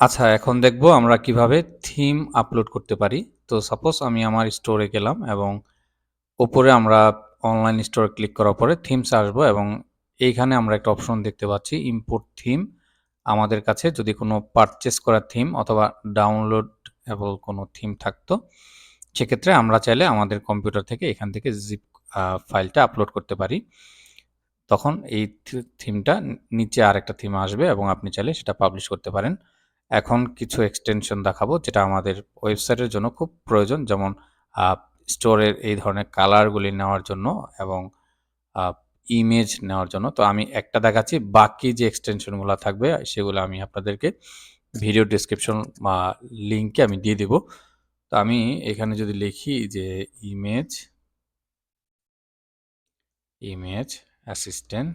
আচ্ছা এখন দেখব আমরা কীভাবে থিম আপলোড করতে পারি। তো সাপোজ আমি আমার স্টোরে গেলাম এবং ওপরে আমরা অনলাইন স্টোরে ক্লিক করার পরে থিমস আসব এবং এইখানে আমরা একটা অপশন দেখতে পাচ্ছি ইম্পোর্ট থিম আমাদের কাছে যদি কোনো পারচেস করা থিম অথবা ডাউনলোড এবং কোনো থিম থাকতো, সেক্ষেত্রে আমরা চাইলে আমাদের কম্পিউটার থেকে এখান থেকে জিপ ফাইলটা আপলোড করতে পারি। তখন এই থিমটা নিচে আরেকটা থিম আসবে এবং আপনি চাইলে সেটা পাবলিশ করতে পারেন। এখন কিছু এক্সটেনশন দেখাবো যেটা আমাদের ওয়েবসাইটের জন্য খুব প্রয়োজন, যেমন স্টোরের এই ধরনের কালারগুলি নেওয়ার জন্য এবং ইমেজ নেওয়ার জন্য। তো আমি একটা দেখাচ্ছি, বাকি যে এক্সটেনশনগুলো থাকবে, সেগুলো আমি আপনাদেরকে ভিডিও ডিসক্রিপশন বা লিঙ্কে আমি দিয়ে দেব। তো আমি এখানে যদি লিখি যে image image assistant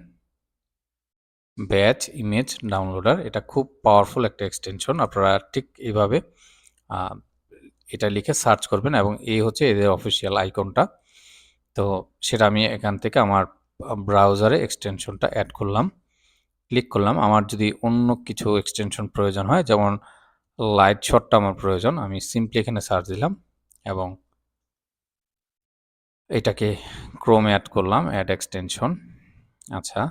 batch image downloader এটা খুব পাওয়ারফুল একটা এক্সটেনশন আপনারা ঠিক এইভাবে এটা লিখে সার্চ করবেন এবং এই হচ্ছে এদের অফিসিয়াল আইকনটা তো সেটা আমি এখান থেকে আমার ব্রাউজারে এক্সটেনশনটা অ্যাড করলাম। ক্লিক করলাম। আমার যদি অন্য কিছু এক্সটেনশন প্রয়োজন হয়, যেমন লাইট শটটা আমার প্রয়োজন, আমি সিম্পলি এখানে সার্চ দিলাম এবং এটাকে ক্রোমে অ্যাড করলাম অ্যাড এক্সটেনশন আচ্ছা।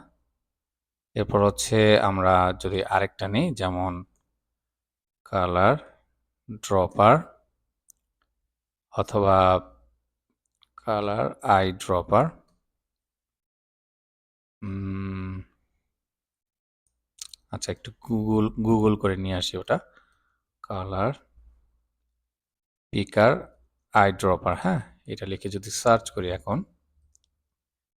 এরপর হচ্ছে আমরা যদি আরেকটা নিই, যেমন কালার ড্রপার অথবা কালার আই ড্রপার আচ্ছা একটু গুগল গুগল করে নিয়ে আসি ওটা। কালার পিকার আই ড্রপার হ্যাঁ এটা লিখে যদি সার্চ করি এখন।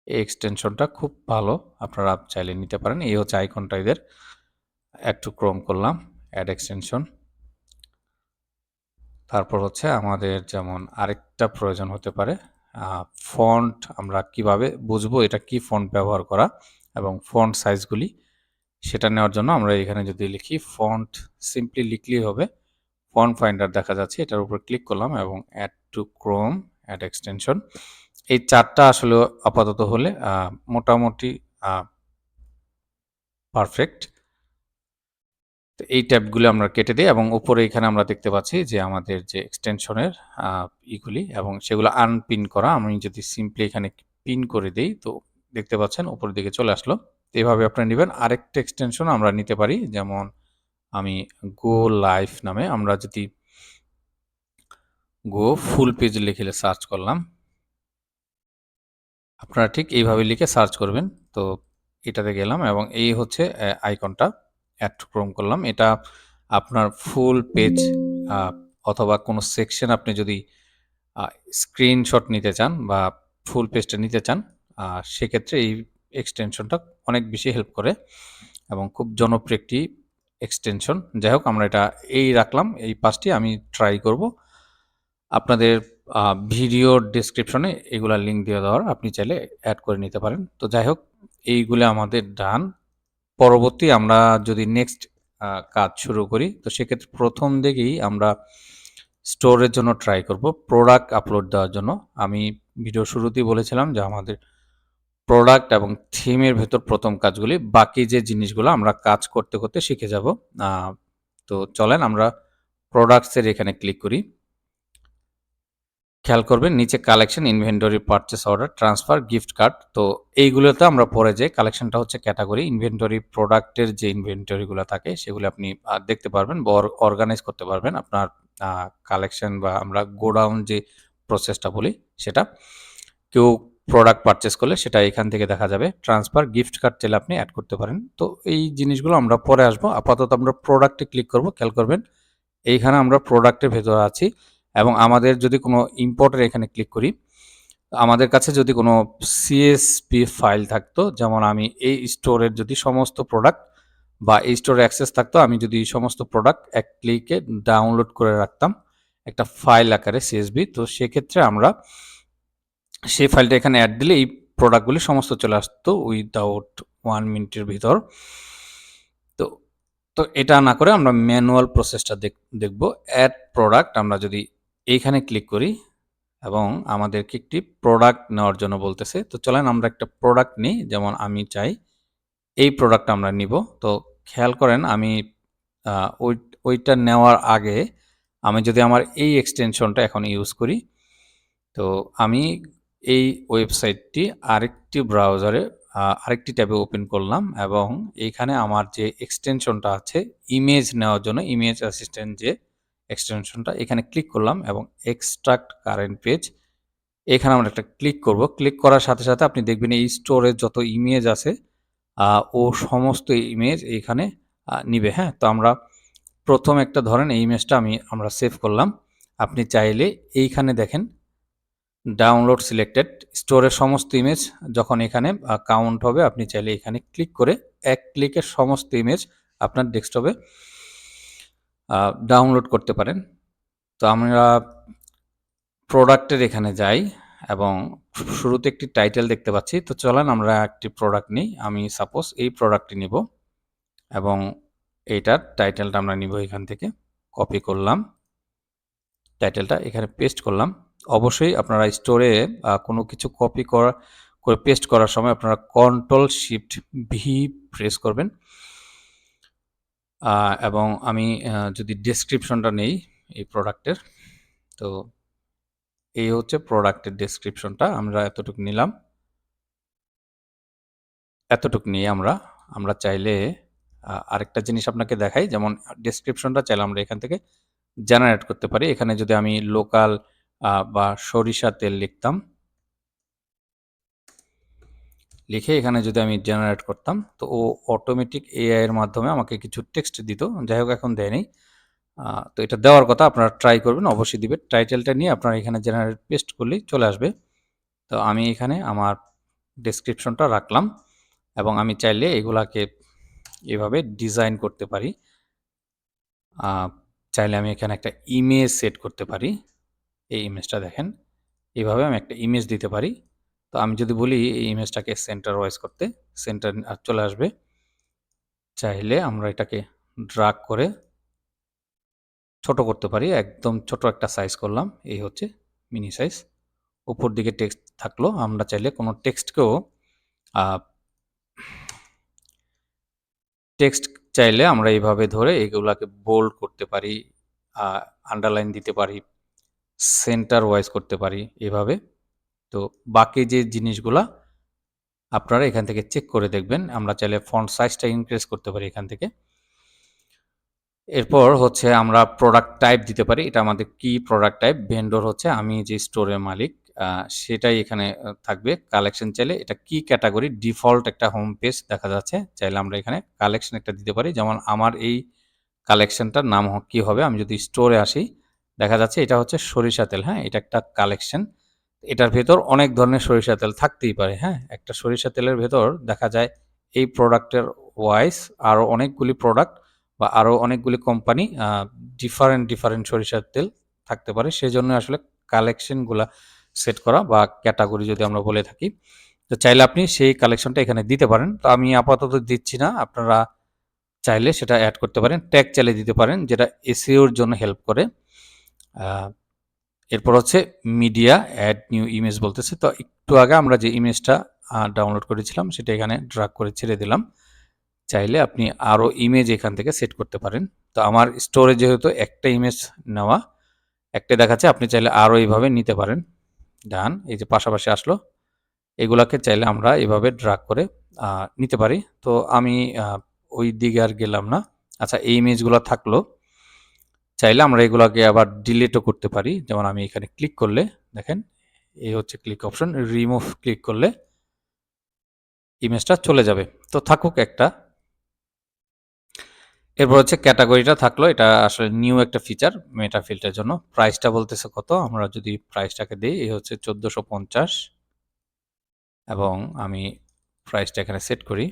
এই এক্সটেনশনটা খুব ভালো। আপনারা চাইলে নিতে পারেন। এই হচ্ছে আইকনটা এদের। একটু ক্রম করলাম অ্যাড এক্সটেনশন তারপর হচ্ছে আমাদের যেমন আরেকটা প্রয়োজন হতে পারে ফন্ট আমরা কীভাবে বুঝব, এটা কি ফন্ট ব্যবহার করা এবং ফন্ট সাইজগুলি সেটা নেওয়ার জন্য আমরা এখানে যদি লিখি ফন্ট সিম্পলি লিখলেই হবে। ফন্ট ফাইন্ডার দেখা যাচ্ছে, এটার উপর ক্লিক করলাম এবং add to Chrome add extension এই চারটা আসলে আপাতত হলে মোটামুটি পারফেক্ট তো এই ট্যাবগুলো আমরা কেটে দিই এবং উপরে এখানে আমরা দেখতে পাচ্ছি যে আমাদের যে এক্সটেনশনের ইগুলি এবং সেগুলো আনপিন করা। আমি যদি সিম্পলি এখানে পিন করে দিই, তো দেখতে পাচ্ছেন উপরের দিকে চলে আসলো। এভাবে আপনারা নেবেন। আরেকটা এক্সটেনশন আমরা নিতে পারি, যেমন আমি গো লাইফ নামে। আমরা যদি গো ফুল পেজ লিখে সার্চ করলাম আপনারা ঠিক এইভাবে লিখে সার্চ করবেন। তো এটাতে গেলাম এবং এই হচ্ছে আইকনটা অ্যাড ক্রোম করলাম। এটা আপনার ফুল পেজ অথবা কোনো সেকশন আপনি যদি স্ক্রিনশট নিতে চান বা ফুল পেজটা নিতে চান সেক্ষেত্রে এই এক্সটেনশনটা অনেক বেশি হেল্প করে এবং খুব জনপ্রিয় একটি এক্সটেনশন যাই হোক, আমরা এটা এই রাখলাম। এই পাঁচটি আমি ট্রাই করব। আপনাদের ভিডিও ডিসক্রিপশনে এগুলা লিঙ্ক দিয়ে দেওয়ার আপনি চাইলে অ্যাড করে নিতে পারেন। তো যাই হোক, এইগুলো আমাদের ডান পরবর্তী আমরা যদি নেক্সট কাজ শুরু করি, তো সেক্ষেত্রে প্রথম দিকেই আমরা স্টোরের জন্য ট্রাই করব প্রোডাক্ট আপলোড দেওয়ার জন্য। আমি ভিডিও শুরুতেই বলেছিলাম যে আমাদের প্রোডাক্ট এবং থিমের ভেতর প্রথম কাজগুলি, বাকি যে জিনিসগুলো আমরা কাজ করতে করতে শিখে যাব। তো চলেন আমরা প্রোডাক্টসের এখানে ক্লিক করি। খেয়াল করবেন, নিচে collection inventory purchase order transfer gift card তো এইগুলোতে আমরা পরে যে কালেকশনটা হচ্ছে ক্যাটাগরি ইনভেন্টরি প্রোডাক্টের যে ইনভেন্টরিগুলো থাকে, সেগুলো আপনি দেখতে পারবেন অর্গানাইজ করতে পারবেন আপনার কালেকশন বা আমরা গোডাউন যে প্রসেসটা বলি সেটা। কেউ প্রোডাক্ট পারচেস করলে সেটা এখান থেকে দেখা যাবে। ট্রান্সফার গিফট কার্ড চাইলে আপনি অ্যাড করতে পারেন। তো এই জিনিসগুলো আমরা পরে আসব। আপাতত আমরা প্রোডাক্টে ক্লিক করব। খেয়াল করবেন, এইখানে আমরা প্রোডাক্টের ভেতরে আছি। এবং আমাদের যদি কোনো ইম্পোর্টের এখানে ক্লিক করি, আমাদের কাছে যদি কোনো সিএসপি ফাইল থাকতো, যেমন আমি এই স্টোরের যদি সমস্ত প্রোডাক্ট বা এই স্টোরে অ্যাক্সেস থাকতো, আমি যদি সমস্ত প্রোডাক্ট এক ক্লিকে ডাউনলোড করে রাখতাম একটা ফাইল আকারে সিএসবি তো সেক্ষেত্রে আমরা সেই ফাইলটা এখানে অ্যাড দিলে এই প্রোডাক্টগুলি সমস্ত চলে আসতো উইদাউট ওয়ান মিনিটের ভিতর। তো তো এটা না করে আমরা ম্যানুয়াল প্রসেসটা দেখ, দেখব। অ্যাড প্রোডাক্ট আমরা যদি এইখানে ক্লিক করি এবং আমাদেরকে একটি প্রোডাক্ট নেওয়ার জন্য বলতেছে। তো চলেন আমরা একটা প্রোডাক্ট নিই, যেমন আমি চাই এই প্রোডাক্ট আমরা নিব। তো খেয়াল করেন আমি ওই, ওইটা নেওয়ার আগে আমি যদি আমার এই এক্সটেনশনটা এখন ইউজ করি, তো আমি এই ওয়েবসাইটটি আরেকটি ব্রাউজারে আরেকটি ট্যাবে ওপেন করলাম এবং এইখানে আমার যে এক্সটেনশনটা আছে ইমেজ নেওয়ার জন্য ইমেজ অ্যাসিস্ট্যান্ট যে এক্সটেনশনটা এখানে ক্লিক করলাম এবং এক্সট্রাক্ট কারেন্ট পেজ এখানে আমরা একটা ক্লিক করব। ক্লিক করার সাথে সাথে আপনি দেখবেন এই স্টোরে যত ইমেজ আছে ও সমস্ত ইমেজ এখানে নিবে হ্যাঁ? তো আমরা প্রথম একটা ধরেন এই ইমেজটা আমি, আমরা সেভ করলাম। আপনি চাইলে এইখানে দেখেন ডাউনলোড সিলেক্টেড স্টোরের সমস্ত ইমেজ যখন এখানে কাউন্ট হবে, আপনি চাইলে এখানে ক্লিক করে এক ক্লিকের সমস্ত ইমেজ আপনার ডেস্কটপে ডাউনলোড করতে পারেন। তো আমরা প্রোডাক্টের এখানে যাই এবং শুরুতে একটি টাইটেল দেখতে পাচ্ছি। তো চলেন আমরা একটি প্রোডাক্ট নিই। আমি সাপোজ এই প্রোডাক্টটি নিব এবং এইটার টাইটেলটা আমরা নিব এখান থেকে। কপি করলাম। টাইটেলটা এখানে পেস্ট করলাম। অবশ্যই আপনারা স্টোরে কোনো কিছু কপি করা, করে পেস্ট করার সময় আপনারা কন্ট্রোল শিফট ভি প্রেস করবেন। এবং আমি যদি ডেসক্রিপশনটা নেই এই প্রোডাক্টের তো এই হচ্ছে প্রোডাক্টের ডেসক্রিপশনটা আমরা এতটুকু নিলাম। এতটুকু নিয়ে আমরা আমরা চাইলে আরেকটা জিনিস আপনাকে দেখাই, যেমন ডেসক্রিপশনটা চাইলে আমরা এখান থেকে জেনারেট করতে পারি। এখানে যদি আমি লোকাল বা সরিষা তেল লিখতাম লিখে এখানে যদি আমি জেনারেট করতাম, তো ও অটোমেটিক এআই এর মাধ্যমে আমাকে কিছু টেক্সট দিত। যাই হোক, এখন দেয়নি তো এটা দেওয়ার কথা আপনারা ট্রাই করবেন, অবশ্যই দিবে টাইটেলটা নিয়ে আপনারা এখানে জেনারেট পেস্ট করলেই চলে আসবে। তো আমি এখানে আমার ডেসক্রিপশনটা রাখলাম এবং আমি চাইলে এগুলাকে এভাবে ডিজাইন করতে পারি। চাইলে আমি এখানে একটা ইমেজ সেট করতে পারি। এই ইমেজটা দেখেন। এইভাবে আমি একটা ইমেজ দিতে পারি। তো আমি যদি বলি, এই ইমেজটাকে সেন্টার ওয়াইজ করতে সেন্টার চলে আসবে। চাইলে আমরা এটাকে ড্রাগ করে ছোট করতে পারি, একদম ছোট একটা সাইজ করলাম, এই হচ্ছে মিনি সাইজ উপর দিকে টেক্সট থাকল, আমরা চাইলে কোনো টেক্সটকেও টেক্সট চাইলে আমরা এইভাবে ধরে এগুলাকে বোল্ড করতে পারি আন্ডারলাইন দিতে পারি সেন্টার ওয়াইজ করতে পারি, এভাবে। তো বাকি যে জিনিসগুলা আপনারা এখান থেকে চেক করে দেখবেন। আমরা চাইলে ফন্ট সাইজটা ইনক্রিজ করতে পারি এখান থেকে। এরপর হচ্ছে আমরা প্রোডাক্ট টাইপ দিতে পারি। এটা আমাদের কি প্রোডাক্ট টাইপ ভেন্ডর হচ্ছে আমি যে স্টোরের মালিক সেটাই এখানে থাকবে। কালেকশন চাইলে এটা কি ক্যাটাগরি ডিফল্ট একটা হোম পেজ দেখা যাচ্ছে। চাইলে আমরা এখানে কালেকশন একটা দিতে পারি। যেমন আমার এই কালেকশনটার নাম কি হবে? আমি যদি স্টোরে আসি, দেখা যাচ্ছে এটা হচ্ছে সরিষা তেল হ্যাঁ? এটা একটা কালেকশন এটার ভেতর অনেক ধরনের সরিষা তেল থাকতেই পারে হ্যাঁ? একটা সরিষা তেলের ভেতর দেখা যায় এই প্রোডাক্টের ওয়াইজ আরও অনেকগুলি প্রোডাক্ট বা আরও অনেকগুলি কোম্পানি ডিফারেন্ট ডিফারেন্ট সরিষার তেল থাকতে পারে। সেজন্য আসলে কালেকশনগুলা সেট করা বা ক্যাটাগরি যদি আমরা বলে থাকি, তো চাইলে আপনি সেই কালেকশনটা এখানে দিতে পারেন। তো আমি আপাতত দিচ্ছি না, আপনারা চাইলে সেটা অ্যাড করতে পারেন। ট্যাগ চালিয়ে দিতে পারেন, যেটা এসিওর জন্য হেল্প করে। এরপর হচ্ছে মিডিয়া অ্যাড নিউ ইমেজ বলতেছে। তো একটু আগে আমরা যে ইমেজটা ডাউনলোড করেছিলাম, সেটা এখানে ড্রাগ করে ছেড়ে দিলাম। চাইলে আপনি আরও ইমেজ এখান থেকে সেট করতে পারেন। তো আমার স্টোরে যেহেতু একটা ইমেজ নেওয়া, একটা দেখাচ্ছে, আপনি চাইলে আরও এইভাবে নিতে পারেন। ডান, এই যে পাশাপাশি আসলো, এগুলাকে চাইলে আমরা এভাবে ড্রাগ করে নিতে পারি। তো আমি ওই দিকে আর গেলাম না। আচ্ছা এই ইমেজগুলো থাকল। চাইলে আমরা এগুলাকে আবার ডিলিটও করতে পারি। যেমন আমি এখানে ক্লিক করলে, দেখেন এই হচ্ছে ক্লিক অপশন রিমুভ ক্লিক করলে ইমেজটা চলে যাবে। তো থাকুক একটা। এরপর হচ্ছে ক্যাটাগরিটা থাকল, এটা আসলে নিউ একটা ফিচার মেটা ফিল্টের জন্য। প্রাইসটা বলতেছে কত? আমরা যদি প্রাইসটাকে দিই এই হচ্ছে চোদ্দোশো পঞ্চাশ। এবং আমি প্রাইসটা এখানে সেট করি।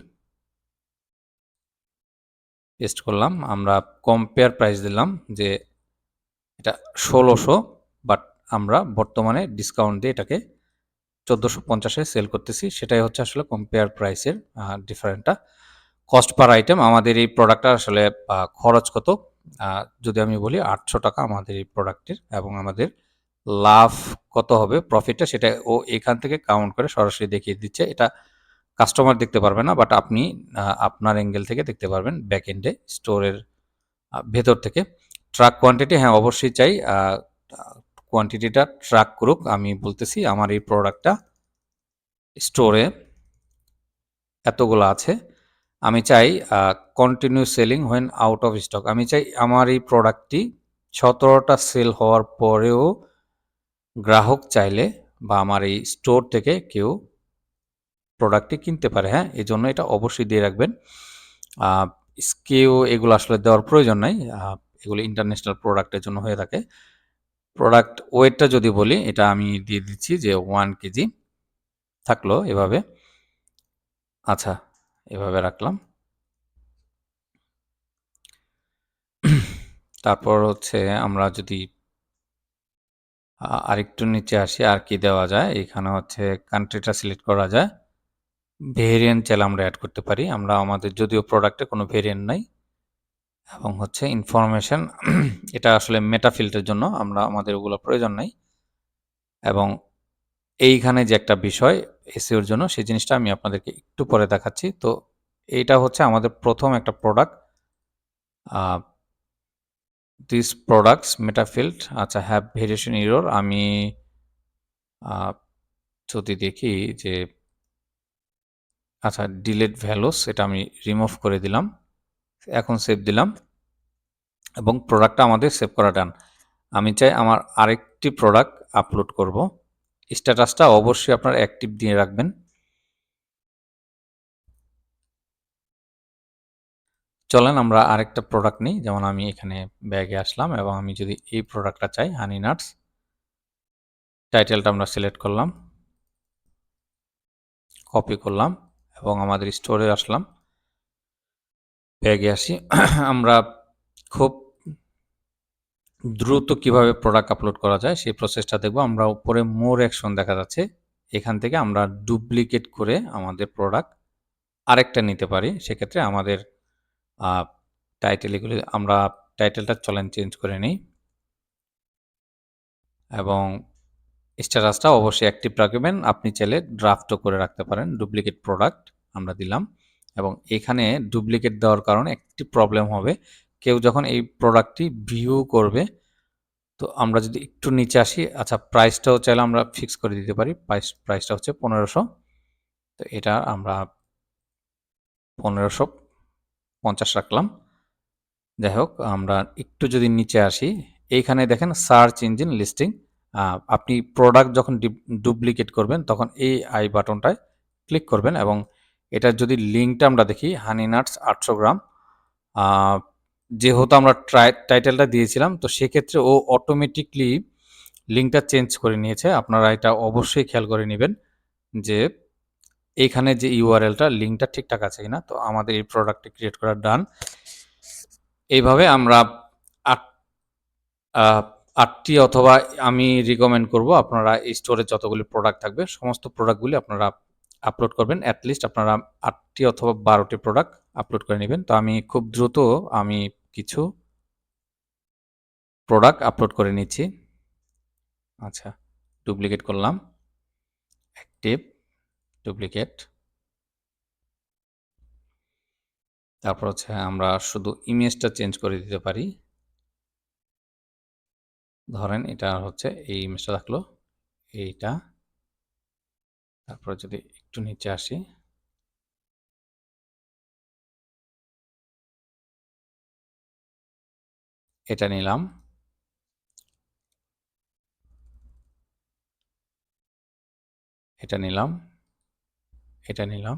পেস্ট করলাম, আমরা কম্পেয়ার প্রাইস দিলাম যে এটা ষোলোশো বাট আমরা বর্তমানে ডিসকাউন্ট দিয়ে এটাকে চোদ্দোশো পঞ্চাশে সেল করতেছি। সেটাই হচ্ছে আসলে কম্পেয়ার প্রাইসের ডিফারেন্টটা কস্ট পার আইটেম আমাদের এই প্রোডাক্টটা আসলে খরচ কত? যদি আমি বলি আটশো টাকা আমাদের এই প্রোডাক্টের এবং আমাদের লাভ কত হবে প্রফিটটা সেটা ও এখান থেকে কাউন্ট করে সরাসরি দেখিয়ে দিচ্ছে। এটা কাস্টমার দেখতে পারবে না বাট আপনি আপনার অ্যাঙ্গেল থেকে দেখতে পারবেন ব্যাক এন্ডে স্টোরের ভেতর থেকে। ট্রাক কোয়ান্টিটি হ্যাঁ অবশ্যই চাই কোয়ান্টিটিটা ট্রাক করুক, আমি বলতেছি আমার এই প্রোডাক্টটা স্টোরে এতগুলো আছে। আমি চাই continue selling when out of stock আমি চাই আমার এই প্রোডাক্টটি সতেরোটা সেল হওয়ার পরেও গ্রাহক চাইলে বা আমার এই স্টোর থেকে কেউ প্রোডাক্টটি কিনতে পারে হ্যাঁ? এই জন্য এটা অবশ্যই দিয়ে রাখবেন। স্কেও এগুলো আসলে দেওয়ার প্রয়োজন নাই। এগুলো ইন্টারন্যাশনাল প্রোডাক্টের জন্য হয়ে থাকে। প্রোডাক্ট ওয়েটটা যদি বলি, এটা আমি দিয়ে দিচ্ছি যে ওয়ান কেজি থাকল এভাবে। আচ্ছা এভাবে রাখলাম। তারপর হচ্ছে আমরা যদি আরেকটু নিচে আসি, আর কি দেওয়া যায়? এখানে হচ্ছে কান্ট্রিটা সিলেক্ট করা যায়। ভেরিয়েন্ট চাইলে আমরা অ্যাড করতে পারি। আমরা আমাদের যদিও প্রোডাক্টে কোনো ভেরিয়েন্ট নাই এবং হচ্ছে ইনফরমেশন এটা আসলে মেটাফিল্টের জন্য আমরা আমাদের ওগুলো প্রয়োজন নাই এবং এইখানে যে একটা বিষয় এসিওর জন্য, সেই জিনিসটা আমি আপনাদেরকে একটু পরে দেখাচ্ছি। তো এইটা হচ্ছে আমাদের প্রথম একটা প্রোডাক্ট দিস প্রোডাক্টস মেটাফিল্ড আচ্ছা হ্যাভ ভেরিয়েশন ইরোর আমি যদি দেখি যে আচ্ছা ডিলেট ভ্যালুস এটা আমি রিমুভ করে দিলাম। এখন সেভ দিলাম এবং প্রোডাক্টটা আমাদের সেভ করা ডান আমি চাই আমার আরেকটি প্রোডাক্ট আপলোড করব। স্ট্যাটাসটা অবশ্যই আপনার অ্যাক্টিভ দিয়ে রাখবেন। চলেন আমরা আরেকটা প্রোডাক্ট নিই। যেমন আমি এখানে ব্যাগে আসলাম এবং আমি যদি এই প্রোডাক্টটা চাই হানি নাটস টাইটেলটা আমরা সিলেক্ট করলাম। কপি করলাম। এবং আমাদের স্টোরে আসলাম। ব্যাগে আসি। আমরা খুব দ্রুত কীভাবে প্রোডাক্ট আপলোড করা যায় সেই প্রসেসটা দেখব। আমরা উপরে মোর অ্যাকশন দেখা যাচ্ছে। এখান থেকে আমরা ডুপ্লিকেট করে আমাদের প্রোডাক্ট আরেকটা নিতে পারি। সেক্ষেত্রে আমাদের টাইটেল এগুলি, আমরা টাইটেলটা চলেন চেঞ্জ করে নিই। এবং স্ট্যাটাসটা অবশ্যই অ্যাক্টিভ রাখবেন। আপনি চাইলে ড্রাফটও করে রাখতে পারেন। ডুপ্লিকেট প্রোডাক্ট আমরা দিলাম এবং এখানে ডুপ্লিকেট দেওয়ার কারণে একটি প্রবলেম হবে। কেউ যখন এই প্রোডাক্টটি ভিউ করবে, তো আমরা যদি একটু নিচে আসি আচ্ছা প্রাইসটাও চাইলে আমরা ফিক্স করে দিতে পারি। প্রাইস প্রাইসটা হচ্ছে পনেরোশো। তো এটা আমরা পনেরোশো পঞ্চাশ রাখলাম। যাই হোক, আমরা একটু যদি নিচে আসি, এইখানে দেখেন সার্চ ইঞ্জিন লিস্টিং আপনি প্রোডাক্ট যখন ডুপ্লিকেট করবেন, তখন এই আই বাটনটায় ক্লিক করবেন এবং এটার যদি লিঙ্কটা আমরা দেখি হানি নাটস আটশো গ্রাম যেহেতু আমরা টাইটেলটা দিয়েছিলাম, তো সেক্ষেত্রে ও অটোমেটিকলি লিঙ্কটা চেঞ্জ করে নিয়েছে। আপনারা এটা অবশ্যই খেয়াল করে নেবেন যে এইখানে যে ইউআরএলটা লিঙ্কটা ঠিকঠাক আছে কিনা। তো আমাদের এই প্রোডাক্টটি ক্রিয়েট করা ডান এইভাবে আমরা আটটি অথবা আমি রিকমেন্ড করব, আপনারা স্টোরে যতগুলি প্রোডাক্ট থাকবে, সমস্ত প্রোডাক্টগুলি আপনারা আপলোড করবেন অ্যাটলিস্ট আপনারা আটটি অথবা বারোটি প্রোডাক্ট আপলোড করে নেবেন। তো আমি খুব দ্রুত আমি কিছু প্রোডাক্ট আপলোড করে নিচ্ছি। আচ্ছা ডুপ্লিকেট করলাম। অ্যাক্টিভ ডুপ্লিকেট তারপর হচ্ছে আমরা শুধু ইমেজটা চেঞ্জ করে দিতে পারি। ধরেন এটা হচ্ছে এই ইমেজটা থাকল, এইটা। তারপর যদি একটু নিচে আসি। এটা নিলাম। এটা নিলাম। এটা নিলাম।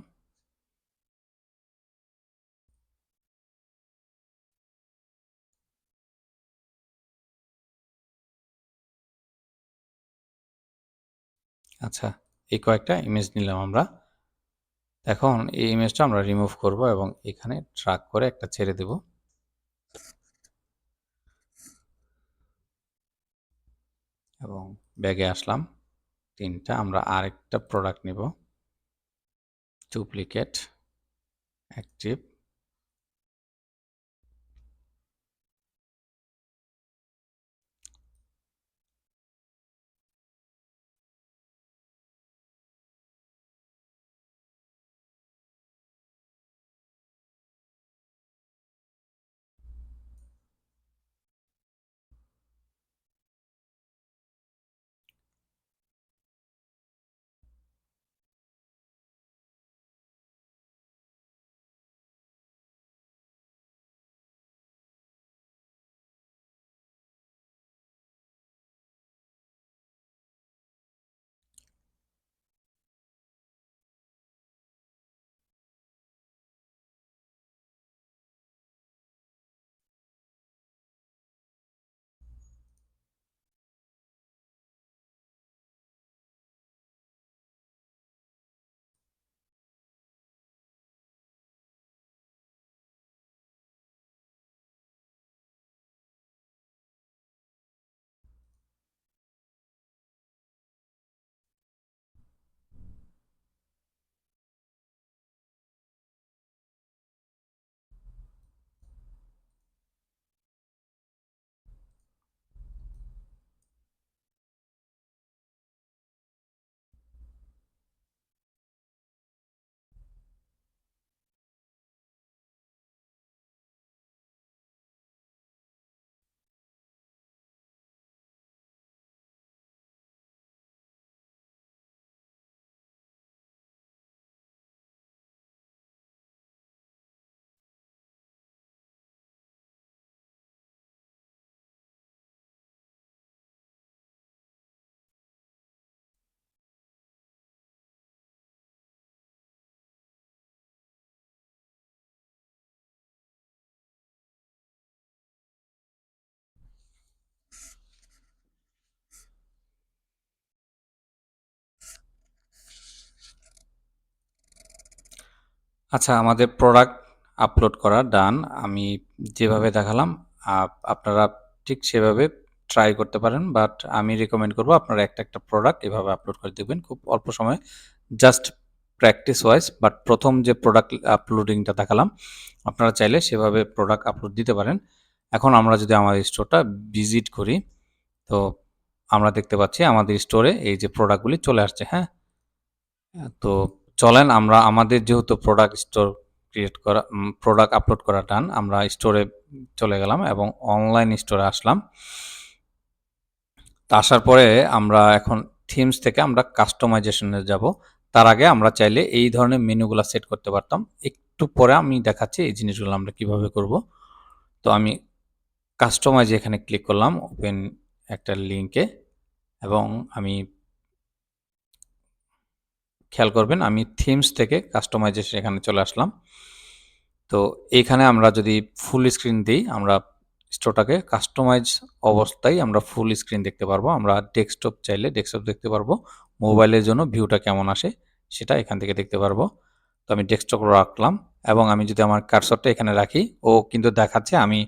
আচ্ছা এই কয়েকটা ইমেজ নিলাম আমরা। এখন এই ইমেজটা আমরা রিমুভ করব এবং এখানে ট্রাক করে একটা ছেড়ে দেব। এবং ব্যাগে আসলাম। তিনটা, আমরা আরেকটা প্রোডাক্ট নিব। ডুপ্লিকেট অ্যাক্টিভ আচ্ছা আমাদের প্রোডাক্ট আপলোড করা ডান আমি যেভাবে দেখালাম আপনারা ঠিক সেভাবে ট্রাই করতে পারেন বাট আমি রেকমেন্ড করব আপনারা একটা একটা প্রোডাক্ট এভাবে আপলোড করে দেখবেন খুব অল্প সময় জাস্ট প্র্যাকটিস ওয়াইজ বাট প্রথম যে প্রোডাক্ট আপলোডিংটা দেখালাম, আপনারা চাইলে সেভাবে প্রোডাক্ট আপলোড দিতে পারেন। এখন আমরা যদি আমাদের স্টোরটা ভিজিট করি, তো আমরা দেখতে পাচ্ছি আমাদের স্টোরে এই যে প্রোডাক্টগুলি চলে আসছে হ্যাঁ? তো চলেন, আমরা আমাদের যেহেতু প্রোডাক্ট স্টোর ক্রিয়েট করা প্রোডাক্ট আপলোড করা টান আমরা স্টোরে চলে গেলাম এবং অনলাইন স্টোরে আসলাম। তা আসার পরে আমরা এখন থিমস থেকে আমরা কাস্টমাইজেশনে যাব। তার আগে আমরা চাইলে এই ধরনের মেনুগুলো সেট করতে পারতাম। একটু পরে আমি দেখাচ্ছি এই জিনিসগুলো আমরা কীভাবে করব। তো আমি কাস্টমাইজ এখানে ক্লিক করলাম ওপেন একটা লিঙ্কে এবং আমি খেয়াল করবেন, আমি থিমস থেকে কাস্টমাইজেশন এখানে চলে আসলাম। তো এইখানে আমরা যদি ফুল স্ক্রিন দিই, আমরা স্টোরটাকে কাস্টমাইজ অবস্থায় আমরা ফুল স্ক্রিন দেখতে পারব। আমরা ডেস্কটপ চাইলে ডেস্কটপ দেখতে পারব। মোবাইলের জন্য ভিউটা কেমন আসে, সেটা এখান থেকে দেখতে পারব। তো আমি ডেস্কটপ রাখলাম এবং আমি যদি আমার কারসরটা এখানে রাখি, ও কিন্তু দেখাচ্ছে আমি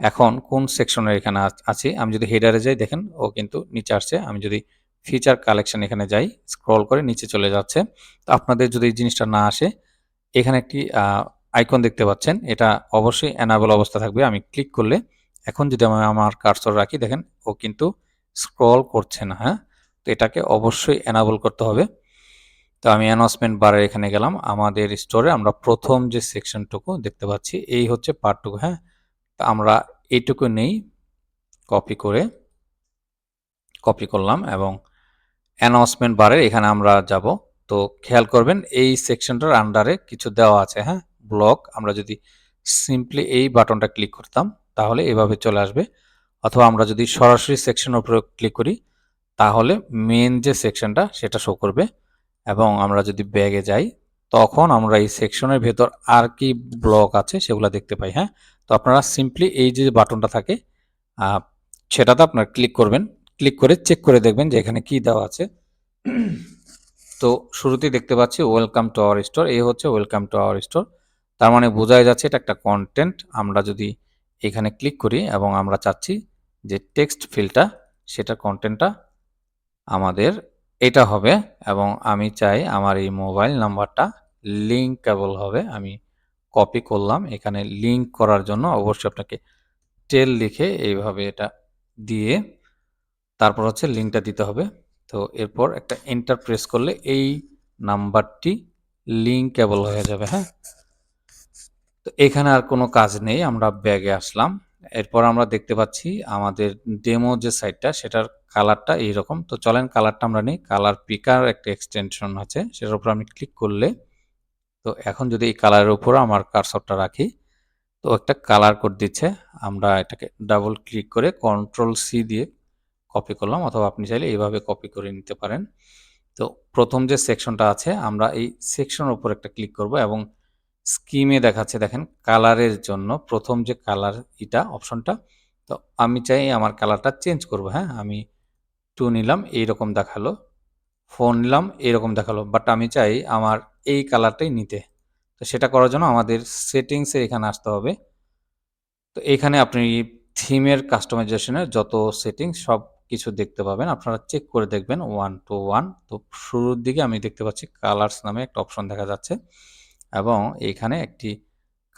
এখন কোন সেকশনের এখানে আছি। আমি যদি হেডারে যাই, দেখেন ও কিন্তু নিচে আসছে। আমি যদি ফিচার কালেকশন এখানে যাই স্ক্রল করে নিচে চলে যাচ্ছে। তো আপনাদের যদি এই জিনিসটা না আসে, এখানে একটি আইকন দেখতে পাচ্ছেন। এটা অবশ্যই অ্যানাবল অবস্থা থাকবে। আমি ক্লিক করলে এখন যদি আমি আমার কার্সর রাখি, দেখেন ও কিন্তু স্ক্রল করছে না হ্যাঁ? তো এটাকে অবশ্যই অ্যানাবল করতে হবে। তো আমি অ্যানাউন্সমেন্ট বারে এখানে গেলাম। আমাদের স্টোরে আমরা প্রথম যে সেকশনটুকু দেখতে পাচ্ছি, এই হচ্ছে পার্টটুকু হ্যাঁ? তো আমরা এইটুকু নেই কপি করে কপি করলাম এবং অ্যানাউন্সমেন্ট বারে এখানে আমরা যাব। তো খেয়াল করবেন, এই সেকশনটার আন্ডারে কিছু দেওয়া আছে হ্যাঁ? ব্লক আমরা যদি সিম্পলি এই বাটনটা ক্লিক করতাম, তাহলে এভাবে চলে আসবে। অথবা আমরা যদি সরাসরি সেকশনের উপরে ক্লিক করি, তাহলে মেন যে সেকশনটা সেটা শো করবে। এবং আমরা যদি ব্যাগে যাই, তখন আমরা এই সেকশনের ভেতর আর কি ব্লক আছে, সেগুলো দেখতে পাই হ্যাঁ? তো আপনারা সিম্পলি এই যে বাটনটা থাকে সেটাতে আপনারা ক্লিক করবেন। ক্লিক করে চেক করে দেখবেন যে এখানে কি দেওয়া আছে। তো শুরুতেই দেখতে পাচ্ছি ওয়েলকাম টু আওয়ার স্টোর। এই হচ্ছে ওয়েলকাম টু আওয়ার স্টোর। তার মানে বোঝাই যাচ্ছে এটা একটা কন্টেন্ট। আমরা যদি এখানে ক্লিক করি এবং আমরা চাচ্ছি যে টেক্সট ফিল্ডটা সেটা কন্টেন্টটা আমাদের এটা হবে এবং আমি চাই আমার এই মোবাইল নাম্বারটা লিঙ্কেবল হবে। আমি কপি করলাম। এখানে লিঙ্ক করার জন্য অবশ্যই আপনাকে টেল লিখে এইভাবে এটা দিয়ে তারপর হচ্ছে লিঙ্কটা দিতে হবে। তো এরপর একটা এন্টার প্রেস করলে এই নাম্বারটি লিঙ্কেবল হয়ে যাবে হ্যাঁ? তো এখানে আর কোনো কাজ নেই, আমরা ব্যাগে আসলাম। এরপর আমরা দেখতে পাচ্ছি আমাদের ডেমো যে সাইটটা সেটার কালারটা এইরকম। তো চলেন কালারটা আমরা নিই কালার পিকার একটা এক্সটেনশন আছে, সেটার উপর আমি ক্লিক করলে, তো এখন যদি এই কালারের উপর আমার কারসরটা রাখি, তো একটা কালার কোড দিচ্ছে। আমরা এটাকে ডাবল ক্লিক করে কন্ট্রোল সি দিয়ে কপি করলাম অথবা আপনি চাইলে এইভাবে কপি করে নিতে পারেন। তো প্রথম যে সেকশনটা আছে, আমরা এই সেকশনের উপর একটা ক্লিক করব এবং স্কিমে দেখাচ্ছে, দেখেন কালারের জন্য প্রথম যে কালার এটা অপশনটা তো আমি চাই আমার কালারটা চেঞ্জ করব হ্যাঁ? আমি টু নিলাম, এইরকম দেখাল ফোন নিলাম, এইরকম দেখাল বাট আমি চাই আমার এই কালারটাই নিতে। তো সেটা করার জন্য আমাদের সেটিংসে এখানে আসতে হবে। তো এখানে আপনি থিমের কাস্টমাইজেশনের যত সেটিং সব কিছু দেখতে পাবেন। আপনারা চেক করে দেখবেন ওয়ান টু ওয়ান তো শুরুর দিকে আমি দেখতে পাচ্ছি কালার্স নামে একটা অপশন দেখা যাচ্ছে এবং এইখানে একটি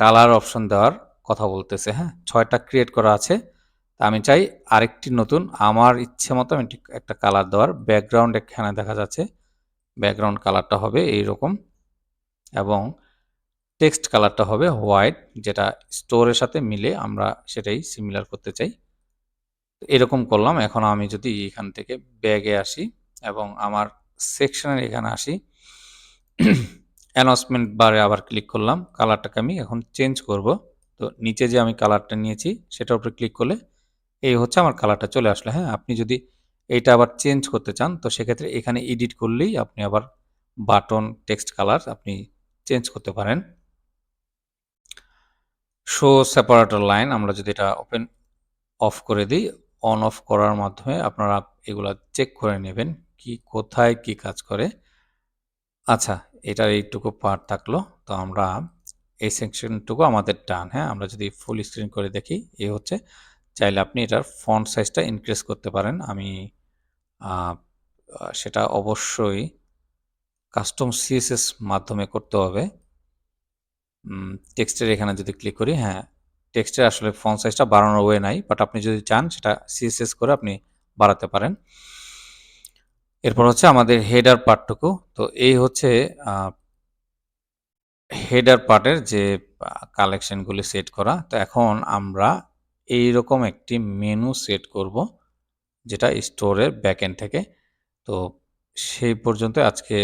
কালার অপশন দেওয়ার কথা বলতেছে হ্যাঁ? ছয়টা ক্রিয়েট করা আছে। তা আমি চাই আরেকটি নতুন, আমার ইচ্ছে মতো আমি একটা কালার দেওয়ার। ব্যাকগ্রাউন্ড এখানে দেখা যাচ্ছে ব্যাকগ্রাউন্ড কালারটা হবে এই রকম এবং টেক্সট কালারটা হবে হোয়াইট যেটা স্টোরের সাথে মিলে আমরা সেটাই সিমিলার করতে চাই। এরকম করলাম। এখন আমি যদি এখান থেকে ব্যাগে আসি এবং আমার সেকশনের এখানে আসি অ্যানাউন্সমেন্ট বারে আবার ক্লিক করলাম। কালারটাকে আমি এখন চেঞ্জ করব। তো নিচে যে আমি কালারটা নিয়েছি, সেটার উপরে ক্লিক করলে এই হচ্ছে আমার কালারটা চলে আসলো। হ্যাঁ আপনি যদি এইটা আবার চেঞ্জ করতে চান, তো সেক্ষেত্রে এখানে এডিট করলেই আপনি আবার বাটন টেক্সট কালার আপনি চেঞ্জ করতে পারেন। শো সেপারেটর লাইন আমরা যদি এটা ওপেন অফ করে দিই অন অফ করার মাধ্যমে আপনারা এগুলা চেক করে নেবেন কি কোথায় কি কাজ করে। আচ্ছা এটার এইটুকু পার্ট থাকল, তো আমরা এই সেকশনটুকু আমাদের ডান হ্যাঁ? আমরা যদি ফুল স্ক্রিন করে দেখি, এ হচ্ছে, চাইলে আপনি এটার ফন্ট সাইজটা ইনক্রিজ করতে পারেন। আমি সেটা অবশ্যই কাস্টম সিএসএস মাধ্যমে করতে হবে। টেক্সটের এখানে যদি ক্লিক করি হ্যাঁ টেক্সটের আসলে ফন্ট সাইজটা বাড়ানোর ওয়ে নাই বাট আপনি যদি চান সেটা সিএসএস করে আপনি বাড়াতে পারেন। এরপর হচ্ছে আমাদের হেডার পার্টটুকু। তো এই হচ্ছে হেডার পার্টের যে কালেকশনগুলি সেট করা। তো এখন আমরা এই রকম একটি মেনু সেট করব, যেটা স্টোরের ব্যাকএন্ড থেকে। তো সেই পর্যন্ত আজকে